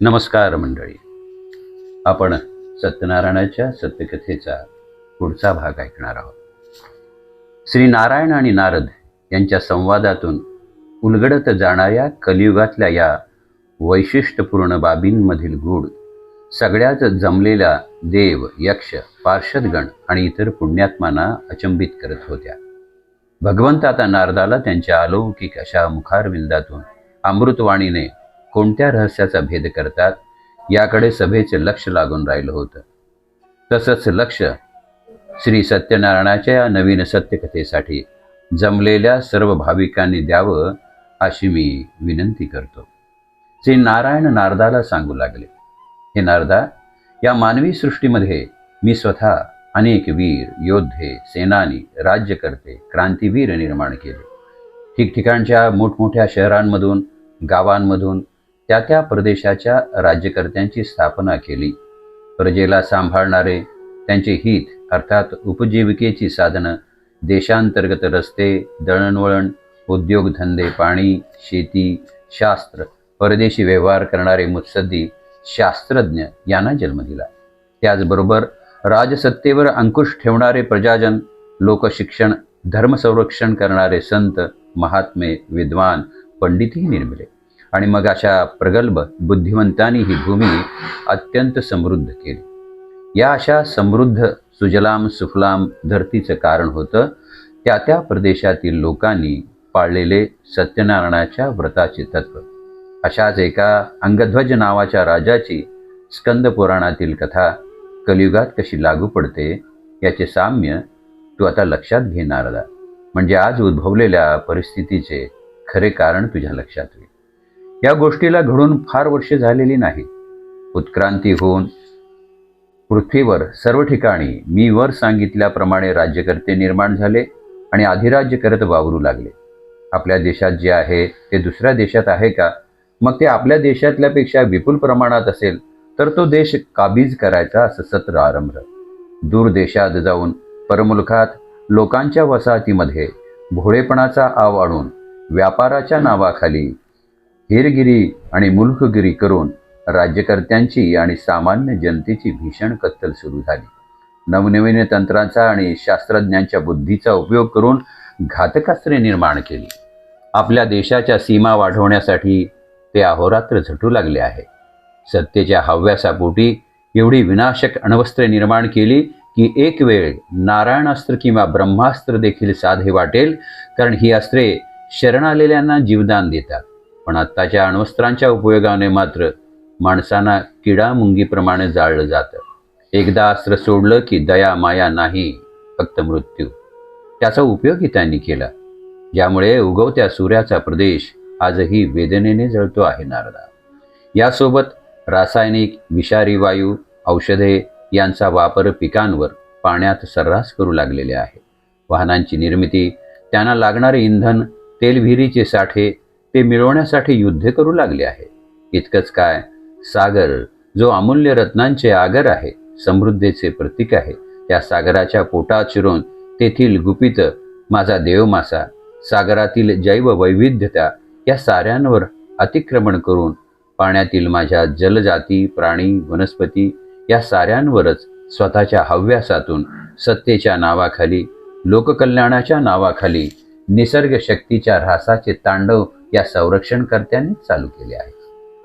नमस्कार मंडळी. आपण सत्यनारायणाच्या सत्यकथेचा पुढचा भाग ऐकणार आहोत. श्री नारायण आणि नारद यांच्या संवादातून उलगडत जाणाऱ्या कलियुगातल्या या वैशिष्ट्यपूर्ण बाबींमधील गूढ सगळ्याच जमलेल्या देव यक्ष पार्षदगण आणि इतर पुण्यात्मांना अचंबित करत होत्या. भगवंत आता नारदाला त्यांच्या अलौकिक अशा मुखारविंदातून अमृतवाणीने कोणत्या रहस्याचा भेद करतात याकडे सभेचे लक्ष लागून राहिलं होतं. तसंच लक्ष श्री सत्यनारायणाच्या या नवीन सत्यकथेसाठी जमलेल्या सर्व भाविकांनी द्यावं अशी मी विनंती करतो. श्री नारायण नारदाला सांगू लागले हे नारदा या मानवी सृष्टीमध्ये मी स्वतः अनेक वीर योद्धे सेनानी राज्यकर्ते क्रांतीवीर निर्माण केले. ठिकठिकाणच्या मोठमोठ्या शहरांमधून गावांमधून त्या त्या प्रदेशाच्या राज्यकर्त्यांची स्थापना केली. प्रजेला सांभाळणारे त्यांचे हित अर्थात उपजीविकेची साधनं देशांतर्गत रस्ते दळणवळण उद्योगधंदे पाणी शेती शास्त्र परदेशी व्यवहार करणारे मुत्सद्दी शास्त्रज्ञ यांना जन्म दिला. त्याचबरोबर राजसत्तेवर अंकुश ठेवणारे प्रजाजन लोकशिक्षण धर्मसंरक्षण करणारे संत महात्मे विद्वान पंडितही निर्मिले. आणि मग अशा प्रगल्भ बुद्धिवंतांनी ही भूमी अत्यंत समृद्ध केली. या अशा समृद्ध सुजलाम सुफलाम धरतीचं कारण होतं त्या त्या प्रदेशातील लोकांनी पाळलेले सत्यनारायणाच्या व्रताचे तत्व. अशाच एका अंगध्वज नावाच्या राजाची स्कंद पुराणातील कथा कलियुगात कशी लागू पडते याचे साम्य तू आता लक्षात घेणार म्हणजे आज उद्भवलेल्या परिस्थितीचे खरे कारण तुझ्या लक्षात येईल. या गोष्टीला घडून फार वर्षे झालेली नाही. उत्क्रांती होऊन पृथ्वीवर सर्व ठिकाणी मी वर सांगितल्याप्रमाणे राज्यकर्ते निर्माण झाले आणि अधिराज्य करत वावरू लागले. आपल्या देशात जे आहे ते दुसऱ्या देशात आहे का? मग ते आपल्या देशातल्यापेक्षा विपुल प्रमाणात असेल तर तो देश काबीज करायचा असं सत्र आरंभ. दूर देशात जाऊन परमुलखात लोकांच्या वसाहतीमध्ये भोळेपणाचा आव आणून व्यापाराच्या नावाखाली हेरगिरी आणि मुल्कगिरी करून राज्यकर्त्यांची आणि सामान्य जनतेची भीषण कत्तल सुरू झाली. नवनवीन तंत्रांचा आणि शास्त्रज्ञांच्या बुद्धीचा उपयोग करून घातकास्त्रे निर्माण केली. आपल्या देशाच्या सीमा वाढवण्यासाठी ते अहोरात्र झटू लागले आहे. सत्तेच्या हव्यासापोटी एवढी विनाशक अण्वस्त्रे निर्माण केली की एक वेळ नारायणास्त्र किंवा ब्रह्मास्त्र देखील साधे वाटेल कारण ही अस्त्रे शरण आलेल्यांना जीवदान देतात. पण आत्ताच्या अण्वस्त्रांच्या उपयोगाने मात्र माणसांना किडा मुंगीप्रमाणे जाळलं जातं. एकदा अस्त्र सोडलं की दया माया नाही फक्त मृत्यू. त्याचा उपयोगही त्यांनी केला. ज्यामुळे उगवत्या सूर्याचा प्रदेश आजही वेदनेने जळतो आहे नारदा. यासोबत रासायनिक विषारी वायू औषधे यांचा वापर पिकांवर पाण्यात सर्रास करू लागलेले आहे. वाहनांची निर्मिती त्यांना लागणारे इंधन तेलविहिरीचे साठे ते मिळवण्यासाठी युद्ध करू लागले आहे इतकंच काय सागर जो अमूल्य रत्नांचे आगर आहे समृद्धीचे प्रतीक आहे त्या सागराच्या पोटात शिरून तेथील गुपित माझा देवमासा सागरातील जैववैविध्यता या साऱ्यांवर अतिक्रमण करून पाण्यातील माझ्या जलजाती प्राणी वनस्पती या साऱ्यांवरच स्वतःच्या हव्यासातून सत्तेच्या नावाखाली लोककल्याणाच्या नावाखाली निसर्ग शक्तीच्या ऱ्हासाचे तांडव या संरक्षणकर्त्यांनी चालू केले आहे.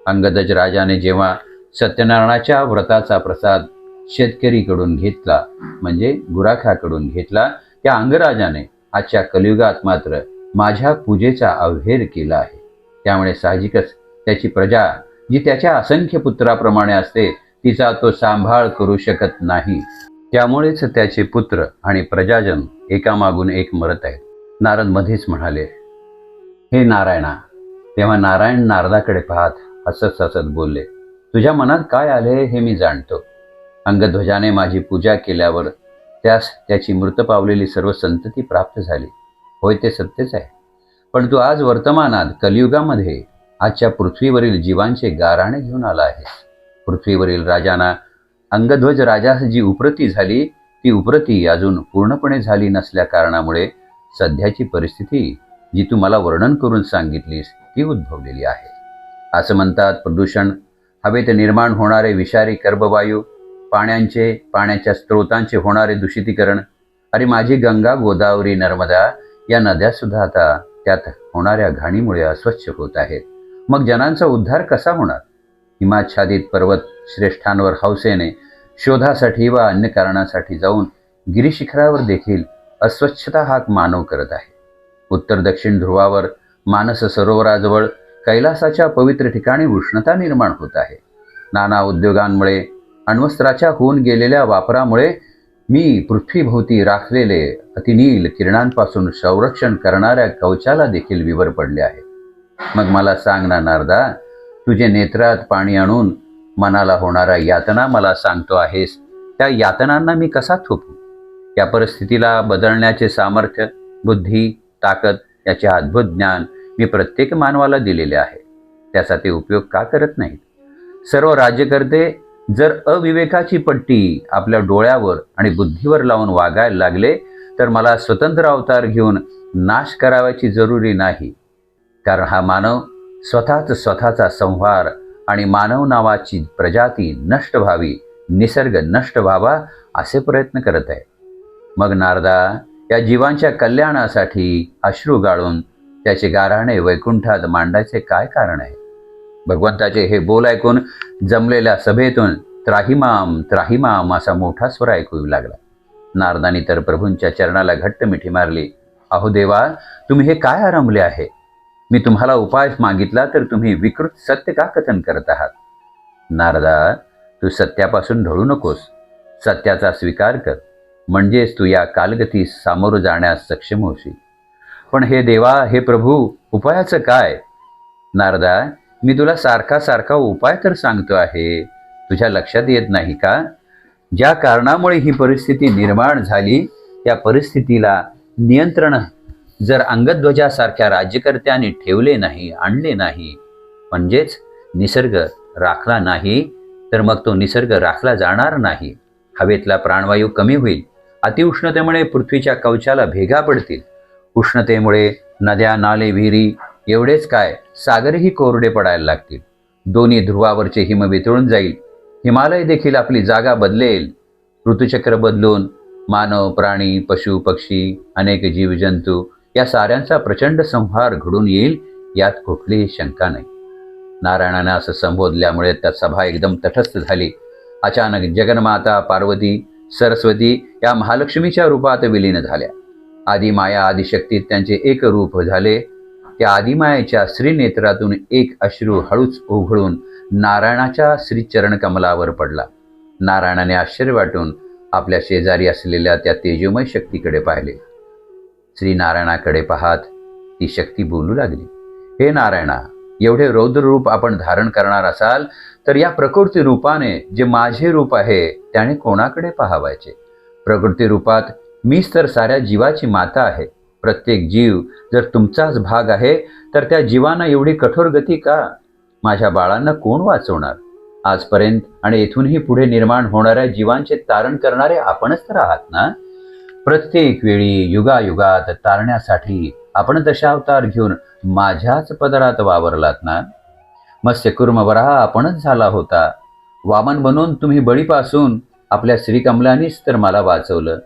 अंगदज राजाने जेव्हा सत्यनारायणाच्या व्रताचा प्रसाद शेतकरीकडून घेतला म्हणजे गुराखाकडून घेतला त्या अंगराजाने आजच्या कलियुगात मात्र माझ्या पूजेचा अवहेर केला आहे. त्यामुळे साहजिकच त्याची प्रजा जी त्याच्या असंख्य पुत्राप्रमाणे असते तिचा तो सांभाळ करू शकत नाही. त्यामुळेच त्याचे पुत्र आणि प्रजाजन एकामागून एक मरत आहेत. नारद मध्येच म्हणाले हे नारायणा तेव्हा नारायण नारदाकडे पाहत हसत हसत बोलले तुझ्या मनात काय आले हे मी जाणतो. अंगध्वजाने माझी पूजा केल्यावर त्यास त्याची मृत पावलेली सर्व संतती प्राप्त झाली. होय ते सत्यच आहे. पण तू आज वर्तमानात कलियुगामध्ये आजच्या पृथ्वीवरील जीवांचे गाराणे घेऊन आला आहेस पृथ्वीवरील राजांना अंगध्वज राजास जी उपरती झाली. ती उपरती अजून पूर्णपणे झाली नसल्या कारणामुळे सध्याची परिस्थिती जी तू मला वर्णन करून सांगितलीस ती उद्भवलेली आहे. असं म्हणतात प्रदूषण हवेत निर्माण होणारे विषारी कर्बवायू पाण्यांचे पाण्याच्या स्रोतांचे होणारे दूषितीकरण अरे माझी गंगा गोदावरी नर्मदा या नद्या सुद्धा आता त्यात होणाऱ्या घाणीमुळे अस्वच्छ होत आहेत. मग जनांचा उद्धार कसा होणार? हिमाच्छादित पर्वत श्रेष्ठांवर हौसेने शोधासाठी वा अन्य कारणासाठी जाऊन गिरीशिखरावर देखील अस्वच्छता हाक मानव करत आहे. उत्तर दक्षिण ध्रुवावर मानस सरोवराजवळ कैलासाच्या पवित्र ठिकाणी उष्णता निर्माण होत आहे. नाना उद्योगांमुळे अण्वस्त्राच्या होऊन गेलेल्या वापरामुळे मी पृथ्वीभोवती राखलेले अतिनील किरणांपासून संरक्षण करणाऱ्या कवचाला देखील विवर पडले आहे. मग मला सांग ना नारदा तुझे नेत्रात पाणी आणून मनाला होणाऱ्या यातना मला सांगतो आहेस. त्या यातनांना मी कसा थोपू? या परिस्थितीला बदलण्याचे सामर्थ्य बुद्धी ताकद याचे अद्भुत ज्ञान मी प्रत्येक मानवाला दिलेले आहे. त्याचा ते उपयोग का करत नाहीत? सर्व राज्यकर्ते जर अविवेकाची पट्टी आपल्या डोळ्यावर आणि बुद्धीवर लावून वागायला लागले तर मला स्वतंत्र अवतार घेऊन नाश करावायची जरुरी नाही. कारण हा मानव स्वतःच स्वतःचा संहार आणि मानव नावाची प्रजाती नष्ट व्हावी निसर्ग नष्ट व्हावा असे प्रयत्न करत आहे. मग नारदा या जीवांच्या कल्याणासाठी अश्रू गाळून त्याचे गाराणे वैकुंठात मांडायचे काय कारण आहे? भगवंताचे हे बोल ऐकून जमलेल्या सभेतून त्राहिमाम त्राहिमाम असा मोठा स्वर ऐकू लागला. नारदानी तर प्रभूंच्या चरणाला घट्ट मिठी मारली. अहो देवा तुम्ही हे काय आरंभले आहे? मी तुम्हाला उपाय मागितला तर तुम्ही विकृत सत्य का कथन करत आहात? नारदा तू सत्यापासून ढळू नकोस. सत्याचा स्वीकार कर. म्हणजेच तू या कालगतीस सामोरं जाण्यास सक्षम होशील. पण हे देवा हे प्रभू उपायाचं काय? नारदा मी तुला सारखा सारखा उपाय तर सांगतो आहे. तुझ्या लक्षात येत नाही का? ज्या कारणामुळे ही परिस्थिती निर्माण झाली त्या परिस्थितीला नियंत्रण जर अंगध्वजासारख्या राज्यकर्त्याने ठेवले नाही आणले नाही म्हणजेच निसर्ग राखला नाही तर मग तो निसर्ग राखला जाणार नाही. हवेतला प्राणवायू कमी होईल. अतिउष्णतेमुळे पृथ्वीच्या कवचाला भेगा पडतील. उष्णतेमुळे नद्या नाले विहिरी एवढेच काय सागरही कोरडे पडायला लागतील. दोन्ही ध्रुवावरचे हिम वितळून जाईल. हिमालय देखील आपली जागा बदलेल. ऋतुचक्र बदलून मानव प्राणी पशु पक्षी अनेक जीवजंतू या साऱ्यांचा प्रचंड संहार घडून येईल यात कुठलीही शंका नाही. नारायणाने असं संबोधल्यामुळे त्या सभा एकदम तटस्थ झाली. अचानक जगन्माता पार्वती सरस्वती या महालक्ष्मीच्या रूपात विलीन झाल्या. आदिमाया आदिशक्तीत त्यांचे एक रूप झाले. त्या आदिमायाच्या श्रीनेत्रातून एक अश्रू हळूच उघळून नारायणाच्या श्रीचरण कमलावर पडला. नारायणाने आश्चर्य वाटून आपल्या शेजारी असलेल्या त्या तेजोमय शक्तीकडे पाहिले. श्रीनारायणाकडे पाहत ती शक्ती बोलू लागली. हे नारायणा एवढे रौद्र रूप आपण धारण करणार असाल तर या प्रकृती रूपाने जे माझे रूप आहे त्याने कोणाकडे पाहावायचे? प्रकृती रूपात मीच तर साऱ्या जीवाची माता आहे. प्रत्येक जीव जर तुमचाच भाग आहे तर त्या जीवांना एवढी कठोर गती का? माझ्या बाळांना कोण वाचवणार? आजपर्यंत आणि येथूनही पुढे निर्माण होणाऱ्या जीवांचे तारण करणारे आपणच तर आहात ना? प्रत्येक वेळी युगायुगात तारण्यासाठी आपण दशावतार घेऊन माझ्याच पदरात वावरलात ना? मत्स्यकुर्मवरा आपणच झाला होता. वामन बनून तुम्ही बळीपासून आपल्या श्रीकमलानीच तर मला वाचवलं.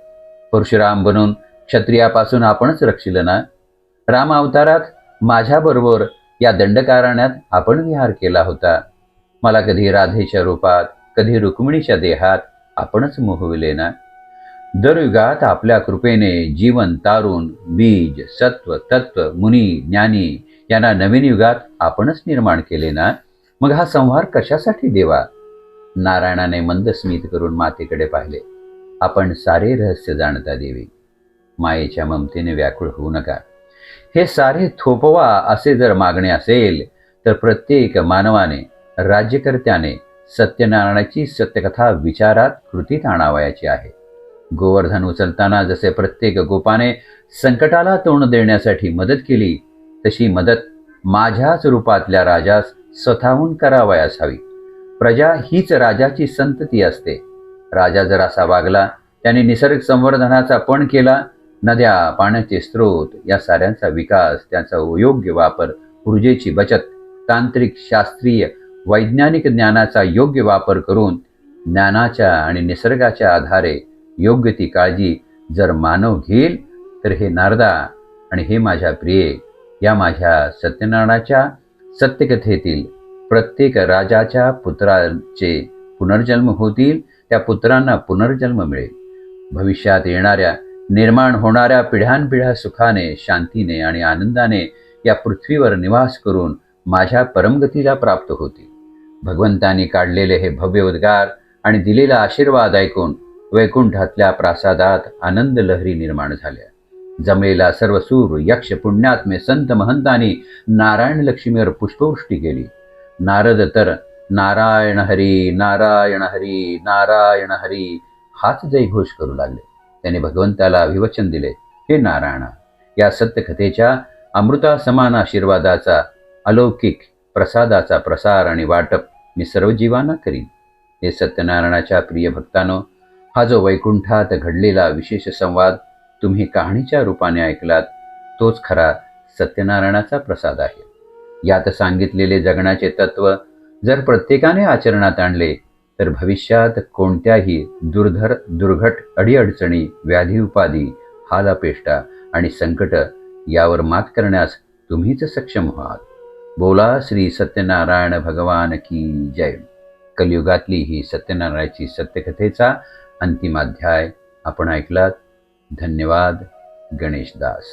परशुराम बनून क्षत्रियापासून आपणच रक्षिलं ना? राम अवतारात माझ्याबरोबर या दंडकारण्यात आपण विहार केला होता. मला कधी राधेच्या रूपात कधी रुक्मिणीच्या देहात आपणच मोहविले ना? दरयुगात आपल्या कृपेने जीवन तारून बीज सत्व तत्व मुनी ज्ञानी यांना नवीन युगात आपणच निर्माण केले ना? मग हा संहार कशासाठी देवा? नारायणाने मंद स्मित करून मातेकडे पाहिले. आपण सारे रहस्य जाणता देवी. मायेच्या ममतेने व्याकुळ होऊ नका. हे सारे थोपवा असे जर मागणे असेल तर प्रत्येक मानवाने राज्यकर्त्याने सत्यनारायणाची सत्यकथा विचारात कृतीत आणावयाची आहे. गोवर्धन उचलताना जसे प्रत्येक गोपाने संकटाला तोंड देण्यासाठी मदत केली तशी मदत माझ्याच रूपातल्या राजास स्वतःहून करावयास हवी. प्रजा हीच राजाची संतती असते. राजा जर असा वागला त्याने निसर्ग संवर्धनाचा पण केला. नद्या पाण्याचे स्रोत या साऱ्यांचा विकास त्याचा योग्य वापर ऊर्जेची बचत तांत्रिक शास्त्रीय वैज्ञानिक ज्ञानाचा योग्य वापर करून ज्ञानाच्या आणि निसर्गाच्या आधारे योग्य ती काळजी जर मानव घेईल तर हे नारदा आणि हे माझ्या प्रिये या माझ्या सत्यनारायणाच्या सत्यकथेतील प्रत्येक राजाच्या पुत्राचे पुनर्जन्म होतील त्या पुत्रांना पुनर्जन्म मिळेल. भविष्यात येणाऱ्या निर्माण होणाऱ्या पिढ्यानपिढ्या सुखाने शांतीने आणि आनंदाने या पृथ्वीवर निवास करून माझ्या परमगतीला प्राप्त होतील. भगवंतांनी काढलेले हे भव्य उद्गार आणि दिलेला आशीर्वाद ऐकून वैकुंठातल्या प्रासादात आनंद लहरी निर्माण झाल्या. जमलेला सर्व सूर यक्ष पुण्यात्मे संत महंतांनी नारायण लक्ष्मीवर पुष्पवृष्टी केली. नारद तर नारायण हरी नारायण हरी नारायण हरी. हाच जयघोष करू लागले. त्याने भगवंताला अभिवचन दिले हे नारायणा या सत्यकथेच्या अमृता समान आशीर्वादाचा अलौकिक प्रसादाचा प्रसार आणि वाटप मी सर्व जीवांना करीन. हे सत्यनारायणाच्या प्रिय भक्तानो हा जो वैकुंठात घडलेला विशेष संवाद तुम्ही कहाणीच्या रूपाने ऐकलात तोच खरा सत्यनारायणाचा प्रसाद आहे. यात सांगितलेले जगण्याचे तत्व जर प्रत्येकाने आचरणात आणले तर भविष्यात कोणत्याही दुर्धर दुर्घट अडीअडचणी व्याधी उपाधी हालापेष्टा आणि संकट यावर मात करण्यास तुम्हीच सक्षम व्हाल. बोला श्री सत्यनारायण भगवान की जय. कलियुगातली ही सत्यनारायणाची सत्यकथेचा अंतिम अध्याय आपण ऐकलात. धन्यवाद गणेशदास.